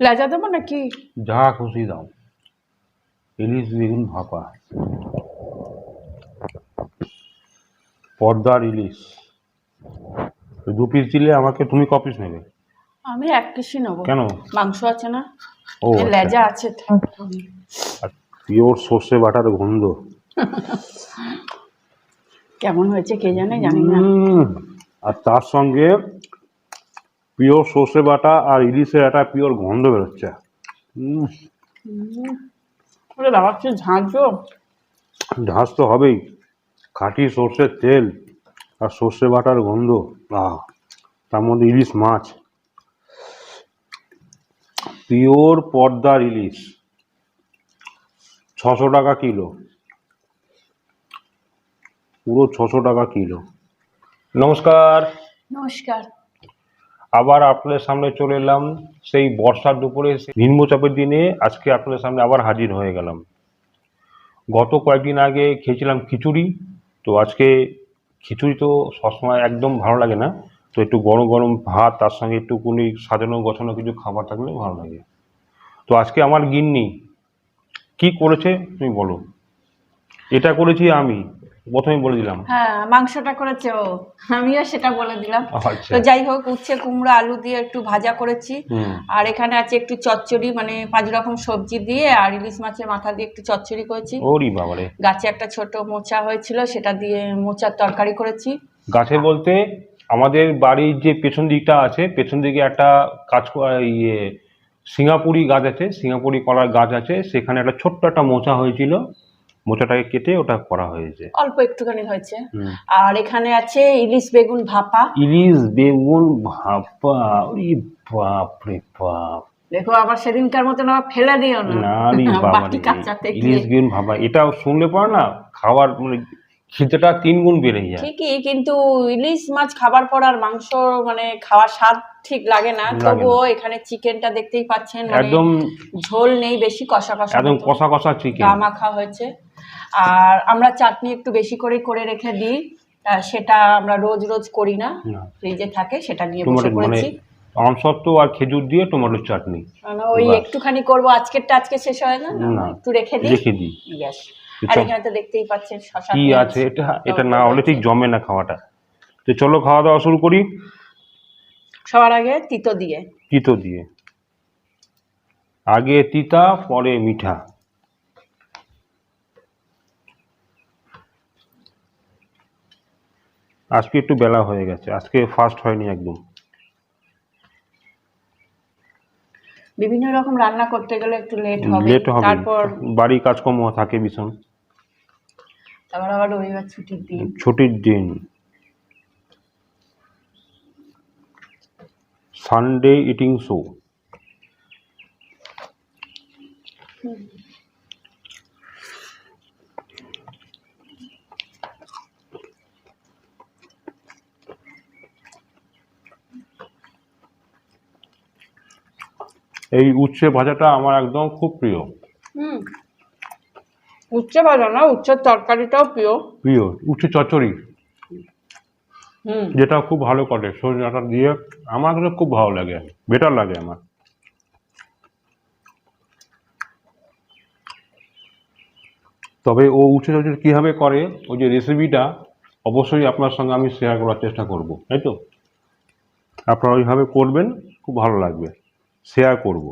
লেজা দেবো নাকি? যা খুশি দাও। ইলিশ বেগুন ভাপা। পর্দার ইলিশ। দু পিস দিলে আমাকে তুমি ক পিস নেবে? আমি এক পিসই নেব। কেন? মাংস আছে না? ও এই লেজা আছে পিওর সর্ষে বাটার গন্ধ। কেমন হয়েছে কে জানে জানি না। আর তার সঙ্গে পিওর সর্ষে বাটা আর ইলিশের একটা পিওর গন্ধ বেরোচ্ছে। উম, ওরে ঝাঁঝো। ঝাঁজ তো হবেই। খাঁটি সর্ষের তেল আর সর্ষে বাটার গন্ধ আহ তার মধ্যে ইলিশ মাছ। পিওর পর্দার ইলিশ। ছশো টাকা কিলো। পুরো ছশো টাকা কিলো। নমস্কার। নমস্কার। আবার আপনাদের সামনে চলে এলাম সেই বর্ষার দুপুরে নিম্নচাপের দিনে আজকে আপনাদের সামনে আবার হাজির হয়ে গেলাম। গত কয়েকদিন আগে খেয়েছিলাম খিচুড়ি, তো আজকে খিচুড়ি তো সবসময় একদম ভালো লাগে না, তো একটু গরম গরম ভাত, তার সঙ্গে একটুকুনি সাজানো গোছানো কিছু খাবার থাকলে ভালো লাগে। তো আজকে আমার গিন্নি কি করেছে তুমি বলো? এটা করেছি আমি। প্রথমেই বলে দিলাম। হ্যাঁ মাংসটা করেছে ও। আমিও সেটা বলে দিলাম। আচ্ছা। তো যাই হোক উচ্ছে কুমড়ো আলু দিয়ে একটু ভাজা করেছি। আর এখানে আছে একটু চচ্চড়ি মানে পাঁচ রকম সবজি দিয়ে আর ইলিশ মাছের মাথা দিয়ে একটু চচ্চড়ি করেছি। ওরি বাবারে। গাছে একটা ছোট মোচা হয়েছিল সেটা দিয়ে মোচার তরকারি করেছি। গাছে বলতে আমাদের বাড়ির যে পেছন দিকটা আছে পেছন দিকে একটা কাজ ইয়ে সিঙ্গাপুরি গাছ আছে সিঙ্গাপুরি কলার গাছ আছে সেখানে একটা ছোট্ট একটা মোচা হয়েছিল। মোচাটাকে কেটে ওটা করা হয়েছে। অল্প একটুখানি হয়েছে। আর এখানে আছে ইলিশ বেগুন ভাপা। ইলিশ বেগুন ভাপা ওরে বাপরে বাপ। দেখো আবার সেদিনকার মতন আবার ফেলে দিও না। না রে বাবা ইলিশ বেগুন ভাপা এটা শুনলে পর না খাবার মানে খিদেটা তিন গুণ বেড়ে যায়। ঠিকই কিন্তু ইলিশ মাছ খাবার পর আর মাংস মানে খাওয়ার স্বাদ ঠিক লাগে না। তবুও এখানে চিকেনটা দেখতেই পাচ্ছেন মানে একদম ঝোল নেই বেশি কষা কষা একদম কষা কষা চিকেন মাখা হয়েছে। আর আমরা চাটনি একটু বেশি করে করে রেখে দিই সেটা আমরা রোজ রোজ করি না। ফ্রিজে থাকে সেটা নিয়ে বসে মানে করেছি আমসত্ত্ব আর খেজুর দিয়ে টমেটোর চাটনি। মানে ওই একটুখানি করব আজকেরটা আজকে শেষ হয় না। একটু রেখে দিই। রেখে দিই। ব্যাস আর এখানে তো দেখতেই পাচ্ছেন শশা কি আছে? এটা এটা না হলে ঠিক জমে না খাওয়াটা। তো চলো খাওয়া দাওয়া শুরু করি। সবার আগে তিতো দিয়ে। তিতো দিয়ে। আগে তিতা পরে মিঠা। আজকে একটু বেলা হয়ে গেছে। আজকে ফার্স্ট হয়নি একদম। বিভিন্ন রকম রান্না করতে গেলে একটু লেট হবে। লেট হবে। তারপর বাড়ি কাজকর্ম থাকে ভীষণ। তারপর আবার রবিবার ছুটির দিন। ছুটির দিন। সানডে ইটিং শো এই উচ্ছে ভাজাটা আমার একদম খুব প্রিয়। হুম। উচ্চ ভাজা না উচ্চের তরকারিটাও প্রিয়। প্রিয় উচ্ছে চচ্চড়ি। হুম। যেটা খুব ভালো করে সজনে ডাঁটা দিয়ে আমার কাছে খুব ভালো লাগে বেটার লাগে আমার। তবে ও উচ্ছে চচ্চড়ি কীভাবে করে ওই যে রেসিপিটা অবশ্যই আপনার সঙ্গে আমি শেয়ার করার চেষ্টা করব তাই তো? আপনারা ওইভাবে করবেন খুব ভালো লাগবে। শেয়ার করব।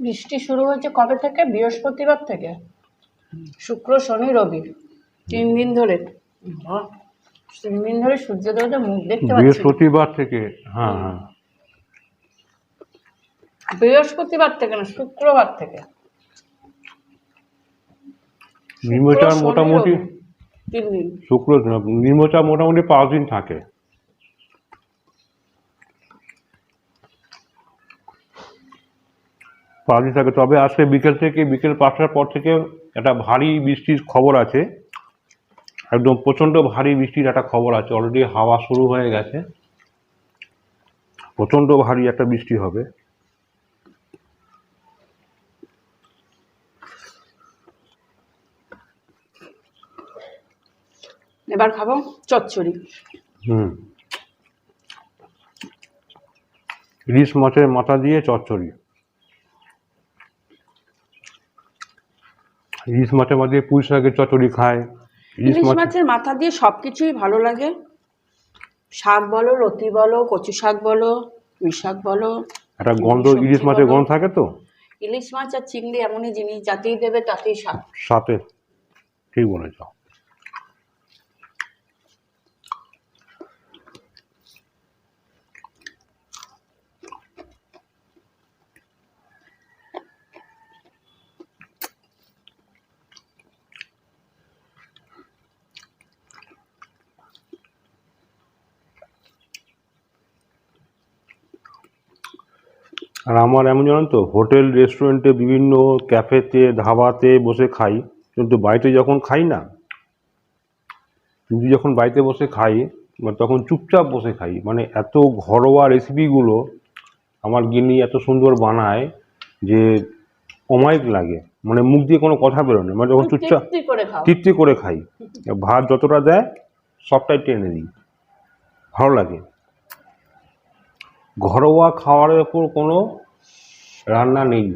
বৃষ্টি শুরু হয়েছে কবে থেকে? বৃহস্পতিবার থেকে। শুক্র শনি রবি। তিন দিন ধরে। তিন দিন ধরে সূর্যোদয়ের মুখ দেখতে পাচ্ছি বৃহস্পতিবার থেকে হ্যাঁ হ্যাঁ। বৃহস্পতিবার থেকে না শুক্রবার থেকে। নির্মচার শনি, মোটামুটি রবি। তিন দিন। শুক্র নির্মচার মোটামুটি পাঁচ দিন থাকে। পাঁচ দিন থাকে। তবে আজকে বিকেল থেকে বিকেল পাঁচটার পর থেকে একটা ভারী বৃষ্টির খবর আছে। একদম প্রচণ্ড ভারী বৃষ্টির একটা খবর আছে। অলরেডি হাওয়া শুরু হয়ে গেছে। প্রচণ্ড ভারী একটা বৃষ্টি হবে। এবার খাব চচ্চড়ি। হুম। ইলিশ মাছের মাথা দিয়ে চচ্চড়ি। ইলিশ মাছের মাথা দিয়ে পুঁই শাকের চচ্চড়ি খায়। ইলিশ মাছের মাথা দিয়ে সব কিছুই ভালো লাগে। শাক বলো রতি বলো কচু শাক বলো পুঁই শাক বলো একটা গন্ধ ইলিশ মাছের গন্ধ থাকে তো? ইলিশ মাছ আর চিংড়ি এমনই জিনিস যাতেই দেবে তাতেই স্বাদ। সাথে ঠিক বলেছ। আর আমার এমন জানেন তো হোটেল রেস্টুরেন্টে বিভিন্ন ক্যাফেতে ধাবাতে বসে খাই। কিন্তু বাড়িতে যখন খাই না কিন্তু যখন বাড়িতে বসে খাই মানে তখন চুপচাপ বসে খাই মানে এত ঘরোয়া রেসিপিগুলো আমার গিনি এত সুন্দর বানায় যে অমায়িক লাগে। মানে মুখ দিয়ে কোনো কথা বেরোয় না। মানে যখন চুপচাপ তৃপ্তি করে খাই। ভাত যতটা দেয় সবটাই টেনে দিই। ভালো লাগে। ঘরোয়া খাবারের ওপর কোনো রান্না নেই।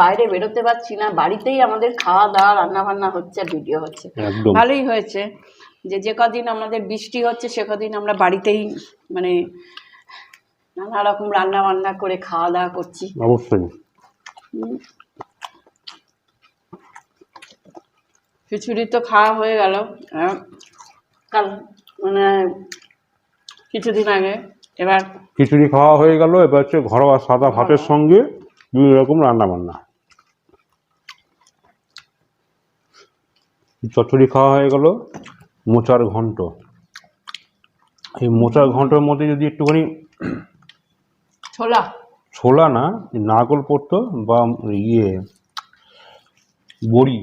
বাইরে বেরোতে পারছি না বাড়িতেই আমাদের খাওয়া দাওয়া রান্না বান্না হচ্ছে আর ভিডিও হচ্ছে। ভালোই হয়েছে যে যে কদিন আমাদের বৃষ্টি হচ্ছে সে কদিন আমরা বাড়িতেই মানে নানা রকম রান্না বান্না করে খাওয়া দাওয়া করছি। অবশ্যই। খিচুড়ি তো খাওয়া হয়ে গেল। কাল মানে কিছুদিন আগে এবার খিচুড়ি খাওয়া হয়ে গেল এবার হচ্ছে ঘরোয়া সাদা ভাতের সঙ্গে বিভিন্ন রকম রান্না বান্না চচ্চড়ি খাওয়া হয়ে গেল মোচার ঘন্ট। এই মোচার ঘন্টের মধ্যে যদি একটুখানি ছোলা? ছোলা না নারকল পড়তো বা ইয়ে বড়ি।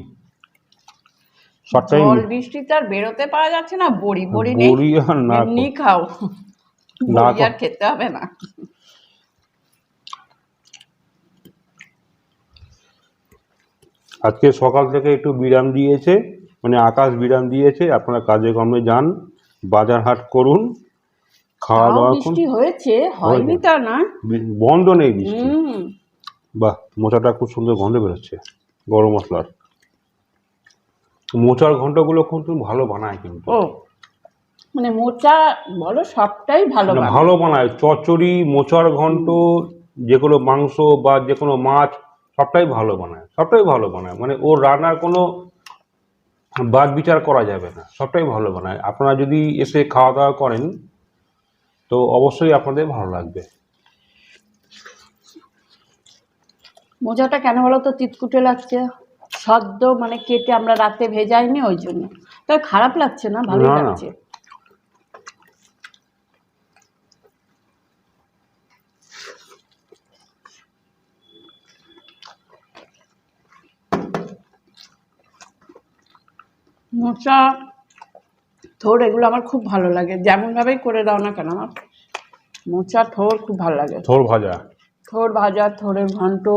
সবটাই জল বৃষ্টিতে আর বেরোতে পারা যাচ্ছে না বড়ি বড়ি নেই। বড়ি আর এমনি খাও। নারকল। আর খেতে হবে না। আজকে সকাল থেকে একটু বিরাম দিয়েছে মানে আকাশ বিরাম দিয়েছে আপনারা কাজে কর্মে যান বাজার হাট করুন। খাওয়া দাওয়া বৃষ্টি হয়েছে হয়নি তা না। বন্ধ নেই বৃষ্টি বাহ মোচাটা খুব সুন্দর গন্ধ বেরোচ্ছে গরম মশলার। মোচার ঘন্টগুলো কিন্তু ভালো বানায় কিন্তু। মানে মোচা বলো সবটাই ভালো মানে ভালো বানায় চচ্চড়ি মোচার ঘন্ট যে কোনো মাংস বা যে কোনো মাছ সবটাই ভালো বানায় সবটাই ভালো বানায়। মানে ওর রান্নার কোনো বাদ বিচার করা যাবে না সবটাই ভালো বানায়। আপনারা যদি এসে খাওয়া দাওয়া করেন তো অবশ্যই আপনাদের ভালো লাগবে। মোজাটা কেন বলো তো? তিতকুটে লাগছে। সদ্য মানে কেটে আমরা রাতে ভেজাইনি ওই জন্য। তবে খারাপ লাগছে না? না। লাগছে। মোচা থোর এগুলো আমার খুব ভালো লাগে। যেমনভাবেই করে দাও না কেন আমার মোচা থোর খুব ভালো লাগে। থোর ভাজা? থোর ভাজা থোরের ঘন্ট।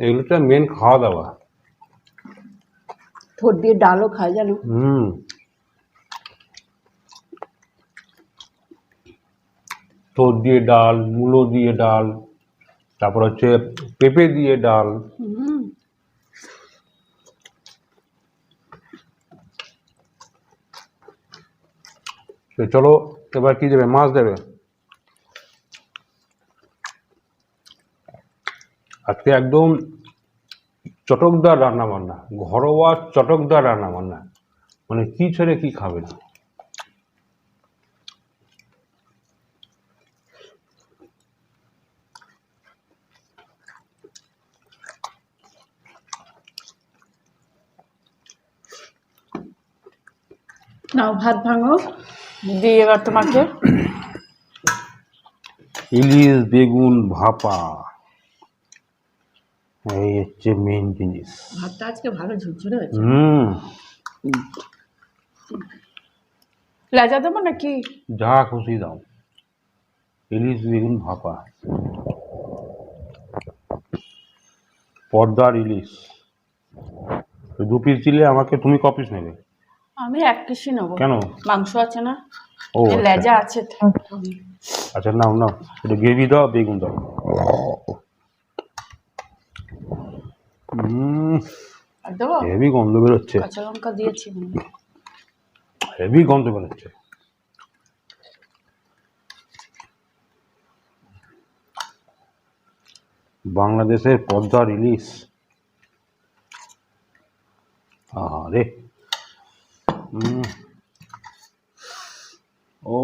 এগুলোটা মেন খাওয়া দাওয়া। থোর দিয়ে ডালও খায় জানো? হুম। তোর দিয়ে ডাল মূলো দিয়ে ডাল তারপর হচ্ছে পেঁপে দিয়ে ডাল। তো চলো এবার কি দেবে? মাছ দেবে? আজকে একদম চটকদার রান্না বান্না ঘরোয়া চটকদার রান্না বান্না মানে কি ছেড়ে কি খাবে না নাও ভাত ভাঙো দিয়ে এবার তোমাকে ইলিশ বেগুন ভাপা। এই হচ্ছে মেন জিনিস। ভাতটা আজকে ভালো ঝুরঝুরে হয়েছে। হুম। লেজা দেবো নাকি? যা খুশি দাও। ইলিশ বেগুন ভাপা। পর্দার ইলিশ। দু পিস দিলে আমাকে তুমি ক পিস নেবে। আমি এক কেজি নেব। কেন? মাংস আছে না? ও আচ্ছা। লেজা আছে আচ্ছা নাও নাও। একটু গ্রেভি দাও বেগুন দাও। হেভি গন্ধ বেরোচ্ছে। কাঁচা লঙ্কা দিয়েছি। হেভি গন্ধ বেরোচ্ছে। বাংলাদেশের পদ্মার ইলিশ আরে হুম ও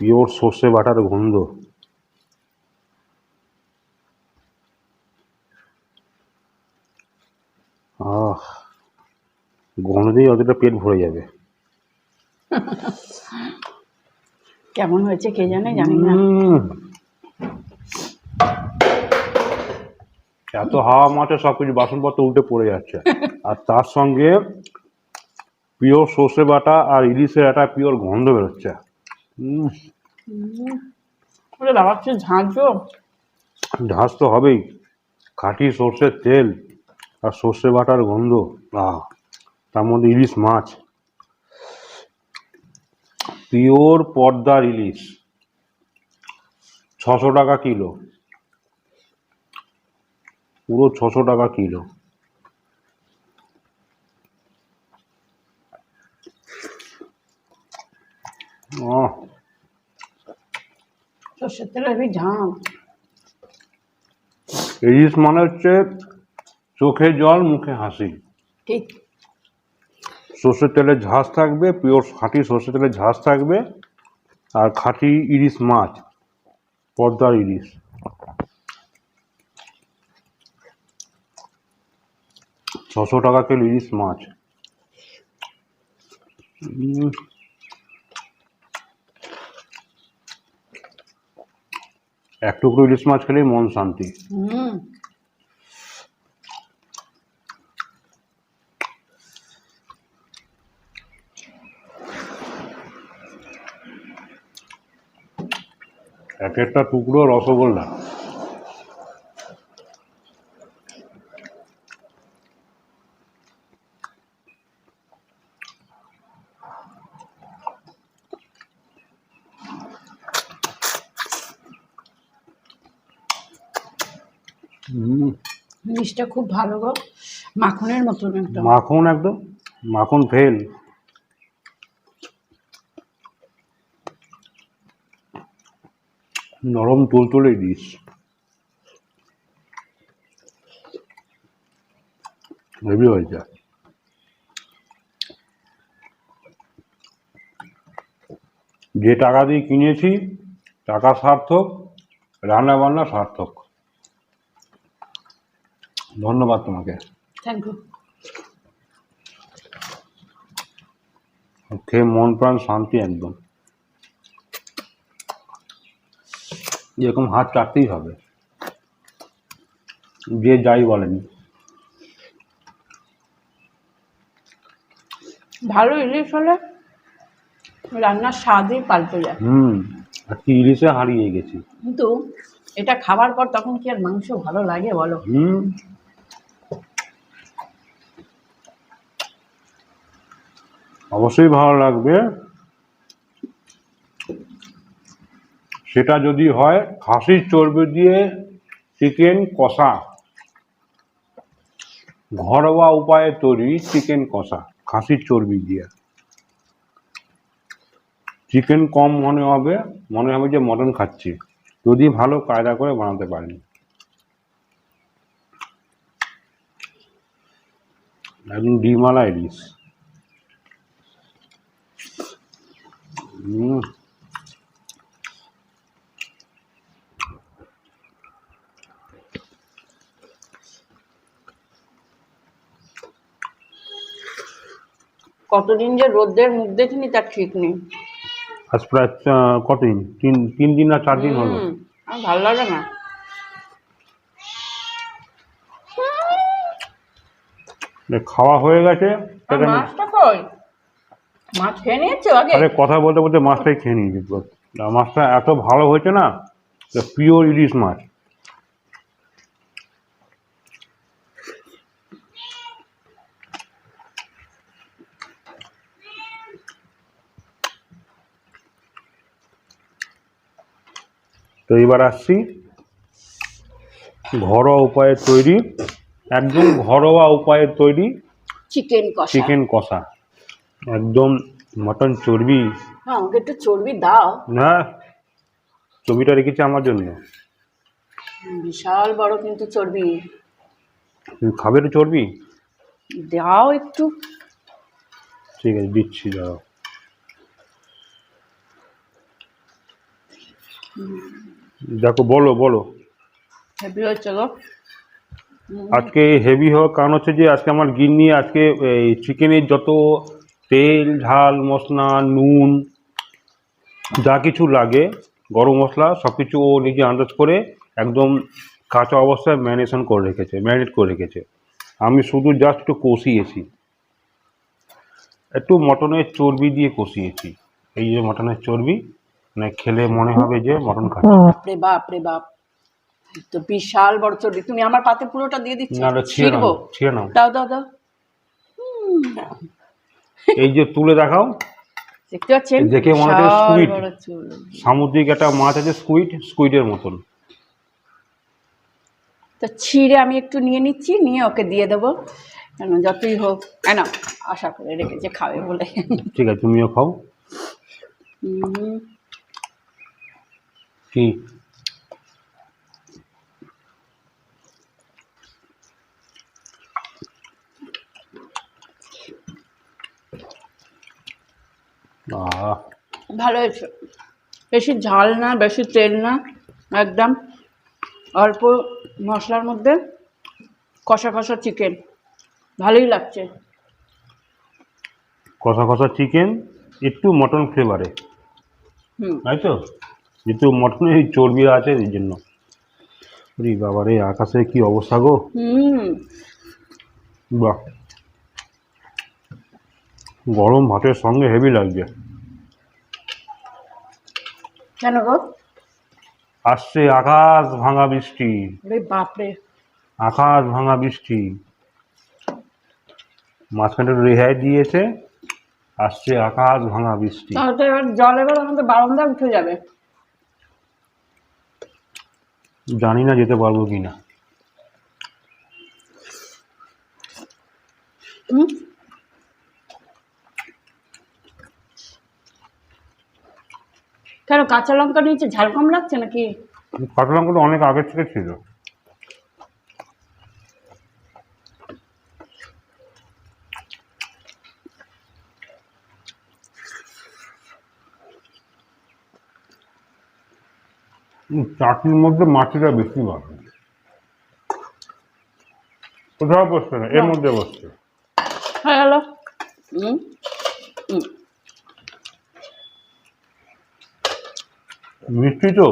পিওর সর্ষে বাটার গন্ধ আহ গন্ধেই অতটা পেট ভরে যাবে কেমন হয়েছে কে জানে জানি না উম। এত হাওয়া মাঠে সব কিছু বাসনপত্র উল্টে পড়ে যাচ্ছে। আর তার সঙ্গে পিওর সর্ষে বাটা আর ইলিশের একটা পিওর গন্ধ বেরোচ্ছে। ঝাঁঝো। ঝাঁজ তো হবেই। খাঁটি সর্ষের তেল আর সর্ষে বাটার গন্ধ আহ তার মধ্যে ইলিশ মাছ। পিওর পর্দার ইলিশ ছশো টাকা কিলো। পুরো ছশো টাকা কিলো। সর্ষের তেল ঝাঁঝ ইলিশ মানে হচ্ছে চোখে জল মুখে হাসি। ঠিক। সর্ষের তেলের ঝাঁজ থাকবে পিওর খাঁটি সর্ষের তেলের ঝাঁজ থাকবে আর খাঁটি ইলিশ মাছ পদ্মার ইলিশ ছশো টাকা কিলো ইলিশ মাছ। এক টুকরো ইলিশ মাছ খেলেই মন শান্তি। এক একটা টুকরো রসগোল্লা হুম, জিনিসটা খুব ভালো গো। মাখনের মতন একদম। মাখন একদম, মাখন ফেল নরম তুলতুলে ডিশ হেভি হয়েছে যে টাকা দিয়ে কিনেছি, টাকা সার্থক রান্না বান্না সার্থক। ধন্যবাদ তোমাকে। থ্যাংক ইউ খেয়ে মন প্রাণ শান্তি একদম। এরকম হাত চাটতেই হবে। যে যাই বলেন। ভালো ইলিশ হলে রান্নার স্বাদই পাল্টে যায়। হুম আর কি ইলিশে হারিয়ে গেছি। কিন্তু এটা খাবার পর তখন কি আর মাংস ভালো লাগে বলো? হুম। অবশ্যই ভালো লাগবে। সেটা যদি হয়, খাসির চর্বি দিয়ে চিকেন কষা। ঘরোয়া উপায়ে তৈরি চিকেন কষা, খাসির চর্বি দিয়ে। চিকেন কম মনে হবে মনে হবে যে মটন খাচ্ছি। যদি ভালো কায়দা করে বানাতে পারেন। একদম ডিমালা ইলিশ Mm. কতদিন যে রোদের মুখ দেখিনি তার ঠিক নেই। আজ প্রায় কতদিন? তিন তিন দিন না চার দিন হলো? আমার ভালো লাগে না। খাওয়া হয়ে গেছে মাছটা কই? মাছ খেয়ে নিয়েছো আগে? আরে কথা বলতে বলতে মাছটাই খেয়ে নিয়েছি। মাছটা এত ভালো হয়েছে না পিওর ইলিশ মাছ। তো এবার আসছি। ঘরোয়া উপায়ে তৈরি একদম ঘরোয়া উপায়ে তৈরি চিকেন কষা। চিকেন কষা। একদম মটন চর্বি। হ্যাঁ আমাকে একটু চর্বি দাও। না চর্বিটা রেখেছি আমার জন্য। বিশাল বড় কিন্তু চর্বি। তুমি খাবে তো চর্বি? দাও একটু। ঠিক আছে দিচ্ছি দাও দেখো বলো বলো। হেভি হচ্ছে গো। আজকে হেভি হওয়ার কারণ হচ্ছে যে আজকে আমার গিন্নি আজকে এই চিকেনের যত তেল ঝাল মশলা নুন যা কিছু লাগে গরম মশলা সব কিছু ও নিজে আন্দাজ করে একদম কাঁচা অবস্থায় ম্যারিনেশন করে রেখেছে ম্যারিনেট করে রেখেছে। আমি শুধু জাস্ট একটু কষিয়েছি। একটু মটনের চর্বি দিয়ে কষিয়েছি। এই যে মটনের চর্বি মানে খেলে মনে হবে যে মটন খাচ্ছে। বাপরে বাপ রে বাপ। তো বিশাল বড় চর্বি। তুমি আমার পাতে পুরোটা দিয়ে দিচ্ছ? না ওটা ছিঁড়ে নাও ছিঁড়ে নাও। দাও দাও দাও। এই যে তুলে দেখাও। দেখতে পাচ্ছেন? দেখে মনে হচ্ছে চর্বি। সামুদ্রিক একটা মাছ আছে স্কুইড স্কুইডের মতন। তো ছিঁড়ে আমি একটু নিয়ে নিচ্ছি নিয়ে ওকে দিয়ে দেবো। কেন যতই হোক। কেন আশা করে রেখেছে খাবে বলে। ঠিক আছে তুমিও খাও। হুম, কি? ভালো হয়েছে। বেশি ঝাল না বেশি তেল না একদম অল্প মশলার মধ্যে কষা কষা চিকেন ভালোই লাগছে। কষা কষা চিকেন একটু মটন ফ্লেভারে তাই তো? যেহেতু মটনে এই চর্বি আছে এই জন্য। রে বাবা আকাশে কি অবস্থা গো? বাহ। গরম ভাতের সঙ্গে হেভি লাগছে। কেন গো? আসছে আকাশ ভাঙা বৃষ্টি। বাপরে। আকাশ ভাঙা বৃষ্টি। মাঝখানে রেহাই দিয়েছে আসছে আকাশ ভাঙা বৃষ্টি। জল এবার আমাদের বারান্দা উঠে যাবে। জানি না যেতে পারব কি না হুম? কেন কাঁচা লঙ্কা নিয়েছে? ঝাল কম লাগছে নাকি? কাঁচা লঙ্কা তো অনেক আগে থেকে ছিল। চাটনির মধ্যে মাটিটা বেশি ভালো। কোথাও বসছে না এর মধ্যে বসছে হ্যাঁ হুম হুম? মিষ্টি তো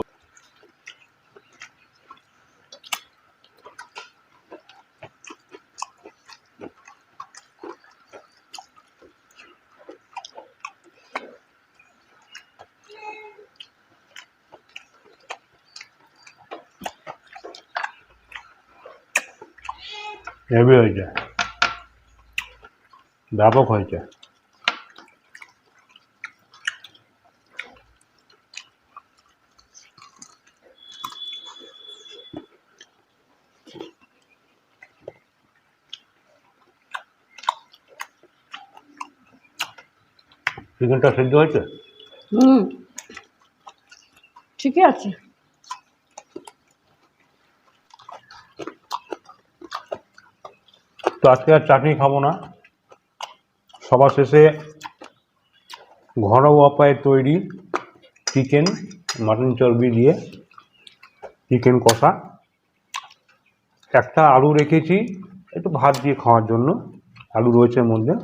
হেভি হয়েছে ব্যাপক হয়েছে চিকেনটা সেদ্ধ হয়েছে? হুম। ঠিকই আছে। তো আজকে আর চাটনি খাব না। সবার শেষে ঘরোয়া উপায়ে তৈরি চিকেন মাটন চর্বি দিয়ে চিকেন কষা। একটা আলু রেখেছি একটু ভাত দিয়ে খাওয়ার জন্য। আলু রয়েছে মধ্যে।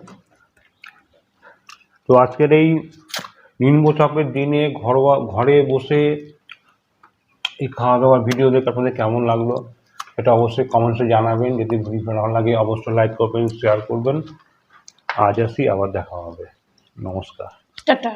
তো আজকের এই নিম্নচাপের দিনে ঘরোয়া ঘরে বসে এই খাওয়া দাওয়ার ভিডিও দেখে আপনাদের কেমন লাগল এটা অবশ্যই কমেন্টসে জানাবেন। যদি ভিডিও ভালো লাগে, অবশ্যই লাইক করবেন শেয়ার করবেন। আজ আসি, আবার দেখা হবে। নমস্কার। টাটা।